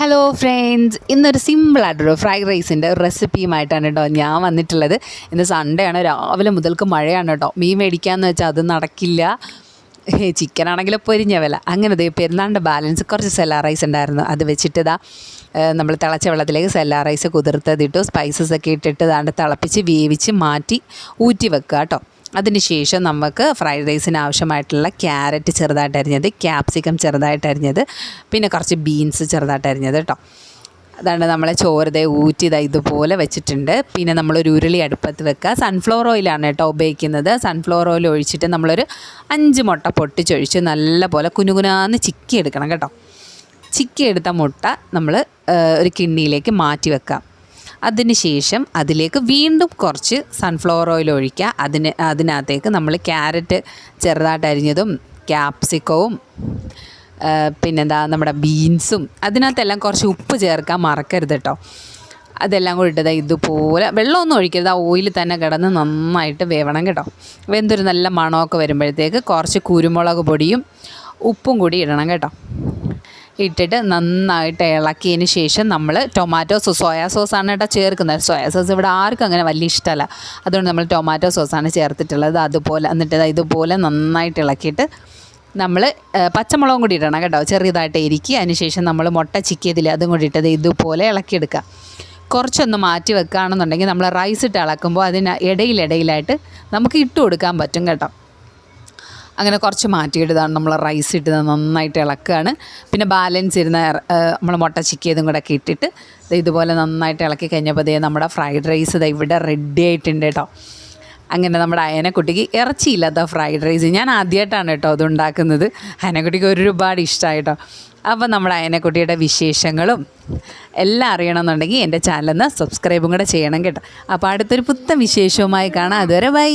Hello friends ഇന്നൊരു സിമ്പിളായിട്ടൊരു fried റൈസിന്റെ റെസിപ്പിയുമായിട്ടാണ് കേട്ടോ ഞാൻ വന്നിട്ടുള്ളത്. ഇന്ന് സൺഡേ ആണ്. രാവിലെ മുതൽക്ക് മഴയാണ് കേട്ടോ. മീൻ മേടിക്കാമെന്ന് വെച്ചാൽ അത് നടക്കില്ല. ചിക്കൻ ആണെങ്കിൽ പൊരിഞ്ഞ വില. അങ്ങനെ ദേ പെരുന്നാളിന്റെ ബാലൻസ് കുറച്ച് സെല്ലാ റൈസ് ഉണ്ടായിരുന്നു. അത് വെച്ചിട്ട് ഇതാ നമ്മൾ തിളച്ച വെള്ളത്തിലേക്ക് സെല്ലാ റൈസ് കുതിർത്തതിട്ടു സ്പൈസസ് ഒക്കെ ഇട്ടിട്ട് ദാണ്ട് തിളപ്പിച്ച് വേവിച്ച് മാറ്റി ഊറ്റി വെക്കുക കേട്ടോ. അതിനുശേഷം നമുക്ക് ഫ്രൈഡ് റൈസിന് ആവശ്യമായിട്ടുള്ള ക്യാരറ്റ് ചെറുതായിട്ട് അരിഞ്ഞത് ക്യാപ്സിക്കം ചെറുതായിട്ട് അരിഞ്ഞത് പിന്നെ കുറച്ച് ബീൻസ് ചെറുതായിട്ട് അരിഞ്ഞത് കേട്ടോ. അതാണ് നമ്മളെ ചോരതെ ഊറ്റി ഇതാ ഇതുപോലെ വെച്ചിട്ടുണ്ട്. പിന്നെ നമ്മളൊരു ഉരുളി അടുപ്പത്ത് വെക്കുക. സൺഫ്ലവർ ഓയിലാണ് കേട്ടോ ഉപയോഗിക്കുന്നത്. സൺഫ്ലവർ ഓയിൽ ഒഴിച്ചിട്ട് നമ്മളൊരു അഞ്ച് മുട്ട പൊട്ടിച്ചൊഴിച്ച് നല്ലപോലെ കുനുകുനാന്ന് ചിക്കി എടുക്കണം കേട്ടോ. ചിക്കി എടുത്ത മുട്ട നമ്മൾ ഒരു കിണ്ണിയിലേക്ക് മാറ്റി വെക്കാം അതിനുശേഷം അതിലേക്ക് വീണ്ടും കുറച്ച് സൺഫ്ലവർ ഓയിൽ ഒഴിക്കുക. അതിന് അതിനകത്തേക്ക് നമ്മൾ ക്യാരറ്റ് ചെറുതായിട്ട് അരിഞ്ഞതും ക്യാപ്സിക്കവും പിന്നെന്താ നമ്മുടെ ബീൻസും അതിനകത്തെല്ലാം കുറച്ച് ഉപ്പ് ചേർക്കാൻ മറക്കരുത് കേട്ടോ അതെല്ലാം കൂടി ഇട്ടത് ഇതുപോലെ വെള്ളമൊന്നും ഒഴിക്കരുത്. ആ ഓയിൽ തന്നെ കിടന്ന് നന്നായിട്ട് വേവണം കേട്ടോ. വെന്തൊരു നല്ല മണമൊക്കെ വരുമ്പോഴത്തേക്ക് കുറച്ച് കുരുമുളക് പൊടിയും ഉപ്പും കൂടി ഇടണം കേട്ടോ. ഇട്ടിട്ട് നന്നായിട്ട് ഇളക്കിയതിന് ശേഷം നമ്മൾ ടൊമാറ്റോ സോസ് സോയാ സോസാണ് കേട്ടോ ചേർക്കുന്നത്. സോയാ സോസ് ഇവിടെ ആർക്കും അങ്ങനെ വലിയ ഇഷ്ടമല്ല. അതുകൊണ്ട് നമ്മൾ ടൊമാറ്റോ സോസാണ് ചേർത്തിട്ടുള്ളത്. അതുപോലെ എന്നിട്ട് ഇതുപോലെ നന്നായിട്ട് ഇളക്കിയിട്ട് നമ്മൾ പച്ചമുളകും കൂടി ഇടണം കേട്ടോ. ചെറിയതായിട്ട് ഇരിക്കുക അതിനുശേഷം നമ്മൾ മുട്ട ചിക്കിയതിൽ അതും കൂടി ഇട്ടത് ഇതുപോലെ ഇളക്കിയെടുക്കുക. കുറച്ചൊന്ന് മാറ്റി വെക്കുകയാണെന്നുണ്ടെങ്കിൽ നമ്മൾ റൈസ് ഇട്ട് ഇളക്കുമ്പോൾ അതിന് ഇടയിലിടയിലായിട്ട് നമുക്ക് ഇട്ട് കൊടുക്കാൻ പറ്റും കേട്ടോ. അങ്ങനെ കുറച്ച് മാറ്റിയിട്ടതാണ് നമ്മൾ റൈസ് ഇട്ട് നന്നായിട്ട് ഇളക്കുകയാണ് പിന്നെ ബാലൻസ് ഇരുന്ന നമ്മൾ മുട്ട ചിക്കിയതും കൂടെ ഒക്കെ ഇട്ടിട്ട് ഇതുപോലെ നന്നായിട്ട് ഇളക്കി കഴിഞ്ഞപ്പോൾ നമ്മുടെ ഫ്രൈഡ് റൈസ് ഇതാ ഇവിടെ റെഡി ആയിട്ടുണ്ട് കേട്ടോ അങ്ങനെ നമ്മുടെ അയനക്കുട്ടിക്ക് ഇറച്ചിയില്ലാത്ത ഫ്രൈഡ് റൈസ് ഞാൻ ആദ്യമായിട്ടാണ് കേട്ടോ അത് ഉണ്ടാക്കുന്നത്. അയനക്കുട്ടിക്ക് ഒരുപാട് ഇഷ്ടമായി കേട്ടോ അപ്പോൾ നമ്മുടെ അയനക്കുട്ടിയുടെ വിശേഷങ്ങളും എല്ലാം അറിയണമെന്നുണ്ടെങ്കിൽ എന്റെ ചാനലിൽ നിന്ന് സബ്സ്ക്രൈബും കൂടെ ചെയ്യണം കേട്ടോ. അപ്പോൾ അടുത്തൊരു പുത്തൻ വിശേഷവുമായി കാണാം. അതുവരെ ബൈ